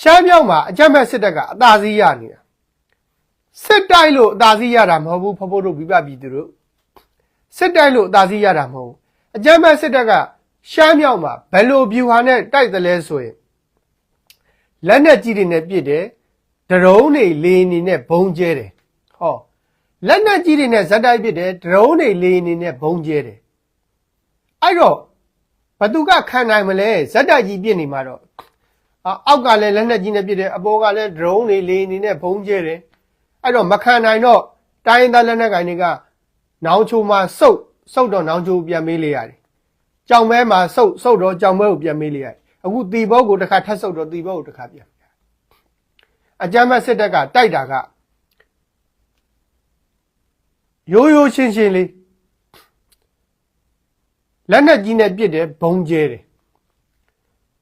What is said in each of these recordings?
ရှမ်းမြောက်မှာအကြမ်းဖက်စစ်တပ်ကအသာစီးရနေတာစစ်တိုက်လို့အသာစီးရတာမဟုတ်ဘူးဖဖို့တို့ပြပပြည်သူတို့စစ်တိုက်လို့အသာစီးရတာမဟုတ်ဘူးအကြမ်းဖက်စစ်တပ်ကရှမ်းမြောက်မှာဘယ်လိုဗျူဟာနဲ့တိုက်တယ်လဲဆိုရင်လက်နက်ကြီးတွေနဲ့ပစ်တယ်ဒရုန်းတွေလေနေနဲ့ဘုံကျဲတယ်ဟောလက်နက်ကြီးတွေနဲ့ဇက်တိုက်ပစ်တယ်ဒရုန်းတွေလေနေနဲ့ဘုံကျဲတယ်အဲ့တော့ဘသူကခံနိုင်မလဲဇက်တိုက်ကြီးပစ်နေမှာတော့ အာအောက်ကလည်းလက်နက်ကြီးနဲ့ပစ်တယ်အပေါ်ကလည်း drone တွေလေနေနဲ့ဘုံကျဲတယ်အဲ့တော့မခံနိုင်တော့တိုင်းရင်းသားလက်နက်ကိုင်တွေကနောင်ချိုမှာစုပ်စုပ်တော့နောင်ချိုပြန်မေးလေရတယ်ကြောင်မဲမှာစုပ်စုပ်တော့ကြောင်မဲကိုပြန်မေးလေရတယ်အခုတီဘောကိုတစ်ခါထပ်စုပ်တော့တီဘောကိုတစ်ခါပြန်မေးရတယ်အကြမ်းမဲ့စစ်တပ်ကတိုက်တာကရိုးရိုးရှင်းရှင်းလေးလက်နက်ကြီးနဲ့ပစ်တယ်ဘုံကျဲတယ်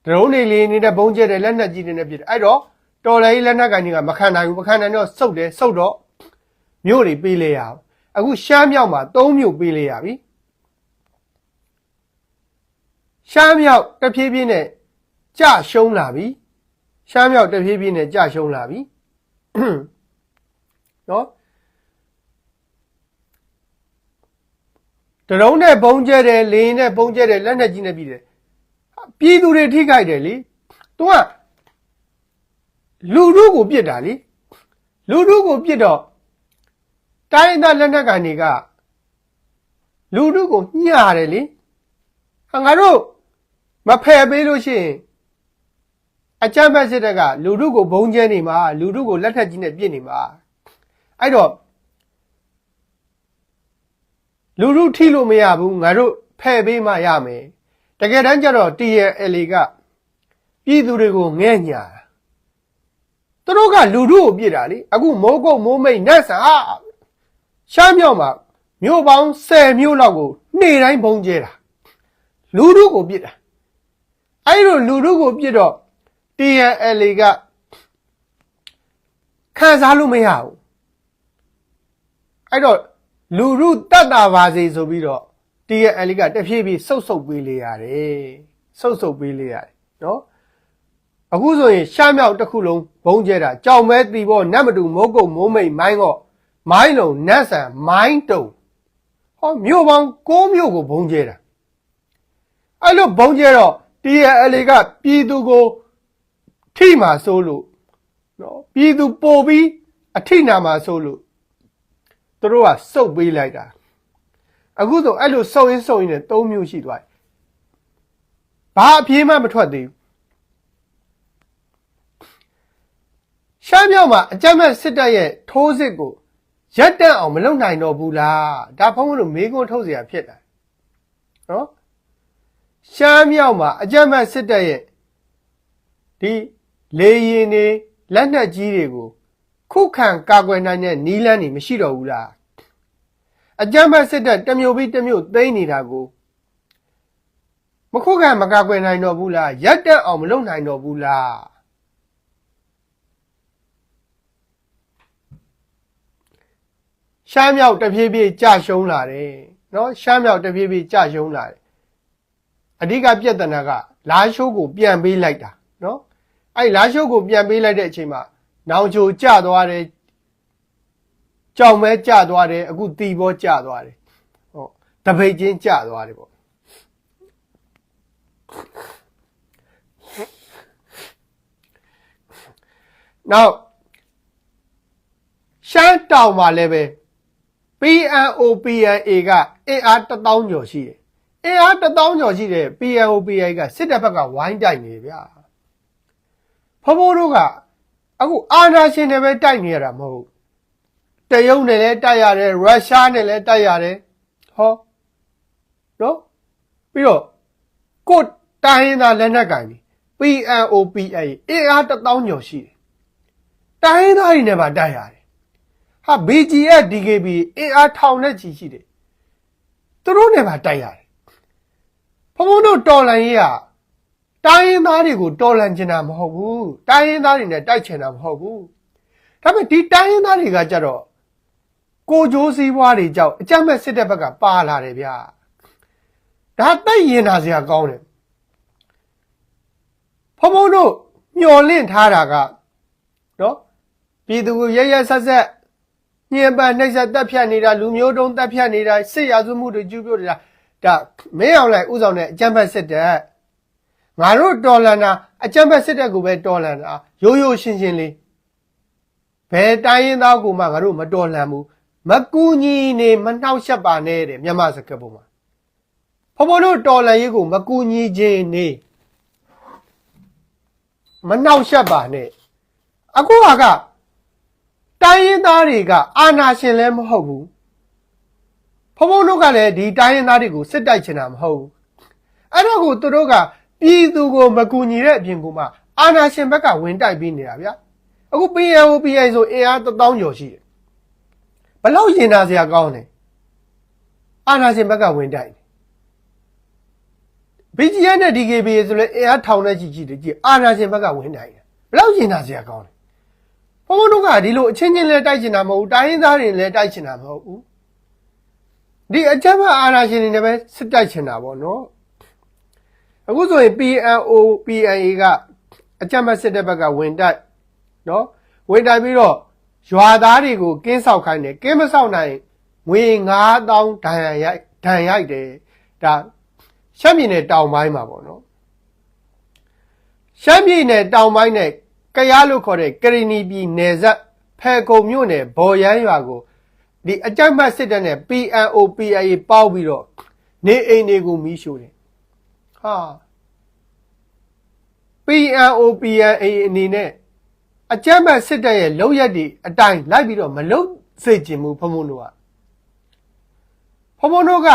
ဒရုန်းတွေလေးနေတဲ့ဘုံကျဲတဲ့လက်နက်ကြီးတွေနဲ့ပြစ်တယ်အဲ့တော့တော်လည်းလက်နက်ကန်တွေကမခံနိုင်ဘူးမခံနိုင်တော့စုတ်တယ်စုတ်တော့မြို့တွေပေးလေရအောင်အခုရှမ်းမြောက်မှာ၃မြို့ပေးလေရပြီရှမ်းမြောက်တဖြည်းဖြည်းနဲ့ကြရှုံးလာပြီရှမ်းမြောက်တဖြည်းဖြည်းနဲ့ကြရှုံးလာပြီနော်ဒရုန်းနဲ့ဘုံကျဲတယ်လေရင်နဲ့ဘုံကျဲတယ်လက်နက်ကြီးနဲ့ပြီးတယ် ပြည်သူတွေထိခိုက်တယ်လေသူကလူလူကိုပြစ်တာလေလူလူကိုပြစ်တော့တိုင်းရင်းသားလက်နက်ကန်တွေကလူလူကိုညှာတယ်လေဟာငါတို့မဖယ်ပေးလို့ရှိရင်အကြမ်းဖက်စစ်တပ်ကလူလူကိုဘုံကျဲနေမှာလူလူကိုလက်ထက်ကြီးနဲ့ပြစ်နေမှာအဲ့တော့လူလူထိလို့မရဘူးငါတို့ဖယ်ပေးမှရမယ် တကယ်တမ်းကျတော့ TLA ကပြည်သူတွေကိုငဲ့ညာတာသူတို့ကလူတို့ကိုပြစ်တာလေအခုမိုးကုတ်မိုးမိတ်နတ်ဆာရှမ်းမြောက်မှာမြို့ပေါင်း10မြို့လောက်ကိုနေ့တိုင်းဘုံကျဲတာလူတို့ကိုပြစ်တာအဲ့လိုလူတို့ကိုပြစ်တော့ TLA ကခံစားလို့မရဘူးအဲ့တော့လူတို့တတ်တာပါစေဆိုပြီးတော့ TNL ကတဖြည်းဖြည်းဆုတ်ဆုတ်ပေးလေရတယ်ဆုတ်ဆုတ်ပေးလေရတယ်နော်အခုဆိုရင်ရှမ်းမြောက်တစ်ခုလုံးဘုံကျဲတာကြောင်မဲတီဘောနတ်မတူမိုးကုတ်မိုးမိတ်မိုင်းတော့မိုင်းလုံးနတ်ဆန်မိုင်းတုံဟောမြို့ပေါင်း6မြို့ကိုဘုံကျဲတာအဲ့လိုဘုံကျဲတော့ TNL ကပြည်သူကိုထိမှဆိုးလို့နော်ပြည်သူပို့ပြီးအထိနာမှဆိုးလို့သူတို့ကစုပ်ပေးလိုက်တာ အခုဆိုအဲ့လိုစုံရင်းစုံရင်းနဲ့၃မျိုးရှိသွားတယ်ဘာအပြေးမှမထွက်သေးဘူးရှမ်းမြောက်မှာအကြမ်းမဲ့စစ်တပ်ရဲ့ထိုးစစ်ကိုရပ်တန့်အောင်မလုပ်နိုင်တော့ဘူးလားဒါဖုံးလို့မေးခွန်းထုတ်เสียဖြစ်တာနော်ရှမ်းမြောက်မှာအကြမ်းမဲ့စစ်တပ်ရဲ့ဒီလေရင်တွေလက်နက်ကြီးတွေကို ခုခံကာကွယ်နိုင်တဲ့နီးလန်းတွေမရှိတော့ဘူးလား အကြမ်းဖက်စစ်တပ်တစ်မျိုးပြီးတစ်မျိုးသိမ်းနေတာကိုမခုခံမကာကွယ်နိုင်တော့ဘူးလားရက်တက်အောင်မလုပ်နိုင်တော့ဘူးလားရှမ်းမြောက်တဖြည်းဖြည်းကြရှုံးလာတယ်နော်ရှမ်းမြောက်တဖြည်းဖြည်းကြရှုံးလာတယ်အဓိကပြဿနာကလာရှိုးကိုပြန်ပေးလိုက်တာနော်အဲ့လာရှိုးကိုပြန်ပေးလိုက်တဲ့အချိန်မှာနောင်ချိုကျသွားတယ် ကြောင်မဲကျသွားတယ်အခုတီဘောကျသွားတယ်ဟုတ်တပိတ်ချင်းကျသွားတယ်ပေါ့နောက်ရှမ်းတောင်မှာလည်းပဲ PNO PNA ကအင်အား1000ကျော်ရှိတယ်အင်အား1000ကျော်ရှိတယ် PNO PNA ကစစ်တပ်ဘက်ကဝိုင်းတိုက်နေတယ်ဗျာဖဖိုးတို့ကအခုအာနာရှင်တွေပဲတိုက်နေရတာမဟုတ်ဘူး တရုတ်နဲ့လည်းတိုက်ရတယ်ရုရှားနဲ့လည်းတိုက်ရတယ်ဟောနော်ပြီးတော့ကိုယ်တိုင်းရင်းသားလက်နက်ကင်ပြီ PNOPA အင်အား1000ကျော်ရှိတယ်တိုင်းရင်းသားတွေနဲ့ပါတိုက်ရတယ်ဟာ BGF DKB အင်အားထောင်နဲ့ချီရှိတယ်သူတို့နဲ့ပါတိုက်ရတယ်ဘုံဘုံတို့တော်လန်ရေးကတိုင်းရင်းသားတွေကိုတော်လန်ချင်တာမဟုတ်ဘူးတိုင်းရင်းသားတွေနဲ့တိုက်ချင်တာမဟုတ်ဘူးဒါပေမဲ့ဒီတိုင်းရင်းသားတွေကကြတော့ ကိုကြိုးစည်းပွားတွေကြောင့်အကြမ်းမဲ့စစ်တပ်ဘက်ကပါလာတယ်ဗျာဒါတိုက်ရင်တာစရာကောင်းတယ်ဖုံဖုံတို့မျော်လင့်ထားတာကနော်ပြည်သူကိုရရဆက်ဆက်ညင်ပန်နှိပ်စက်တက်ဖြတ်နေတာလူမျိုးတုံးတက်ဖြတ်နေတာစစ်ရာဇဝမှုတွေကျူးပြောနေတာဒါမင်းအောင်လိုက်ဥဆောင်တဲ့အကြမ်းဖက်စစ်တပ်ငါတို့တော်လန်တာအကြမ်းဖက်စစ်တပ်ကိုပဲတော်လန်တာရိုးရိုးရှင်းရှင်းလေးဘယ်တိုင်းရင်းသားကိုမှငါတို့မတော်လန်ဘူး မကူညီနေမနှောက်ယှက်ပါနဲ့တဲ့မြန်မာစကားပုံမှာဖဖော်တို့တော်လန်ရေးကိုမကူညီခြင်းနေမနှောက်ယှက်ပါနဲ့အခုဟာကတိုင်းရင်းသားတွေကအာဏာရှင်လည်းမဟုတ်ဘူးဖဖုံးတို့ကလည်းဒီတိုင်းရင်းသားတွေကိုစစ်တိုက်ချင်တာမဟုတ်ဘူးအဲ့တော့ကိုသူတို့ကပြည်သူကိုမကူညီတဲ့အပြင်ကမှအာဏာရှင်ဘက်ကဝင်တိုက်ပြီးနေတာဗျာအခု PNO PI ဆိုအင်အား1000ကျော်ရှိတယ် ဘလောက်ရင်နာစရာကောင်းလဲအာဏာရှင်ဘက်ကဝင်တိုက်တယ် BGN နဲ့ DKB ဆိုလဲအင်အားထောင်နဲ့ကြီးကြီးတွေကြည့်အာဏာရှင်ဘက်ကဝင်တိုက်တယ်ဘလောက်ရင်နာစရာကောင်းလဲဘုံဘုံတို့ကဒီလိုအချင်းချင်းလဲတိုက်ချင်တာမဟုတ်ဘူးတိုင်းရင်းသားတွေလည်းတိုက်ချင်တာမဟုတ်ဘူးဒီအကြမ်းဖက်အာဏာရှင်တွေလည်းပဲစစ်တိုက်ချင်တာပေါ့နော်အခုဆိုရင် PNO PNA ကအကြမ်းဖက်စစ်တဲ့ဘက်ကဝင်တိုက်နော်ဝင်တိုက်ပြီးတော့ ရွာသားတွေကိုကင်းဆောက်ခိုင်းတယ်ကင်းမဆောက်နိုင်ငွေ9000ဒဏ်ရာရိုက်ဒဏ်ရိုက်တယ်ဒါရှမ်းပြည်နယ်တောင်ပိုင်းမှာပေါ့နော်ရှမ်းပြည်နယ်တောင်ပိုင်းနဲ့ကရားလို့ခေါ်တဲ့ကရီနီပြည်နယ်စပ်ဖဲကုံမြို့နယ်ဘော်ရမ်းရွာကိုဒီအကြမ်းဖက်စစ်တပ်နဲ့ PNO PIA ပေါက်ပြီးတော့နေအိမ်တွေကိုမီးရှို့တယ်ဟာ PNO PIA အနေနဲ့ အကြမ်းဖက်စစ်တပ်ရဲ့လောက်ရက်တွေအတိုင်းလိုက်ပြီးတော့မလုံစေချင်ဘူးဖုံဖုံတို့ကဖုံဖုံတို့က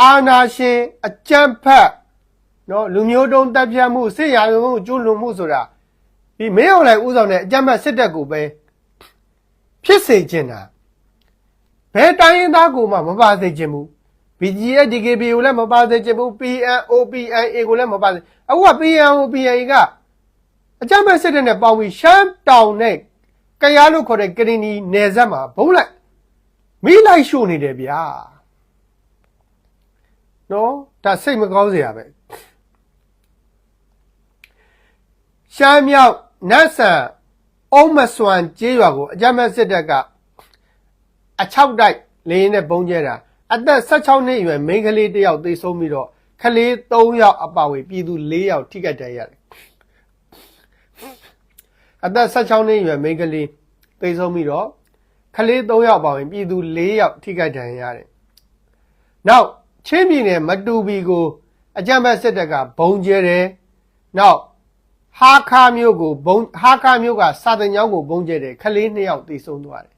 အာနာရှင်အကြမ်းဖက်နော်လူမျိုးတုံးတပ်ဖြတ်မှုစစ်ရာဇဝမှုကျွလွန်မှုဆိုတာဒီမင်းအောင်လိုက်ဥဆောင်တဲ့အကြမ်းဖက်စစ်တပ်ကိုပဲဖြစ်စေချင်တာဘယ်တိုင်းရင်းသားကိုမှမပါစေချင်ဘူး BGF DKB ကိုလည်းမပါစေချင်ဘူး PNO PIA ကိုလည်းမပါစေအခုက PNO PIA က အကြမ်းဖက်စစ်တပ်နဲ့ပေါင်းပြီးရှမ်းတောင်နဲ့ကရားလို့ခေါ်တဲ့ကရင်နီနယ်စပ်မှာဘုံလိုက်မိလိုက်ရှို့နေတယ်ဗျာနော်ဒါစိတ်မကောင်းစရာပဲရှမ်းမြောက်နတ်ဆန်အုံးမစွမ်ကျေးရွာကိုအကြမ်းဖက်စစ်တပ်ကအချောက်တိုက်လေရင်နဲ့ပုံကျဲတာအသက်16နှစ်အရွယ်မိန်းကလေးတစ်ယောက်သေဆုံးပြီးတော့ကလေး3ယောက်အပါအဝင်ပြည်သူ4ယောက်ထိခိုက်ဒဏ်ရာရတယ် အသက်16နှစ်အရွယ်မိန်းကလေးသေဆုံးပြီးတော့ကလေး3ယောက်အပါအဝင်ပြည်သူ4ယောက်ထိခိုက်ဒဏ်ရာရတယ်နောက်ချင်းပြည်နယ်မတူပီကိုအကြမ်းဖက်စစ်တပ်ကဘုံကျဲတယ်နောက်ဟာခါမျိုးကိုဘုံဟာခါမျိုးကစာတင်ကျောင်းကိုဘုံကျဲတယ်ကလေး2ယောက်သေဆုံးသွားတယ်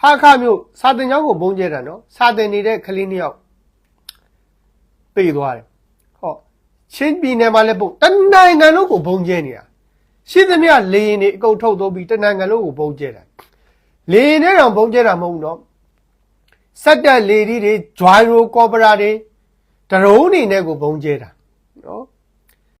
ဟာခါမျိုးစာတင်ကျောင်းကိုဘုံကျဲတာနော်စာတင်နေတဲ့ကလေး2ယောက်သေသွားတယ်ဟောချင်းပြည်နယ်မှာလည်းဘုံတနိုင်ငံလုံးကိုဘုံကျဲနေတာ ရှိသမျှလေရင်တွေအကုန်ထုတ်သုံးပြီးတနိုင်ငံလုံးကိုဘုံကျဲတာလေရင်နဲ့တော့ဘုံကျဲတာမဟုတ်ဘူးနော်စက်တက်လေဒီတွေဂျွိုင်ရိုကော်ပရာတွေဒရုန်းနေနဲ့ကိုဘုံကျဲတာနော်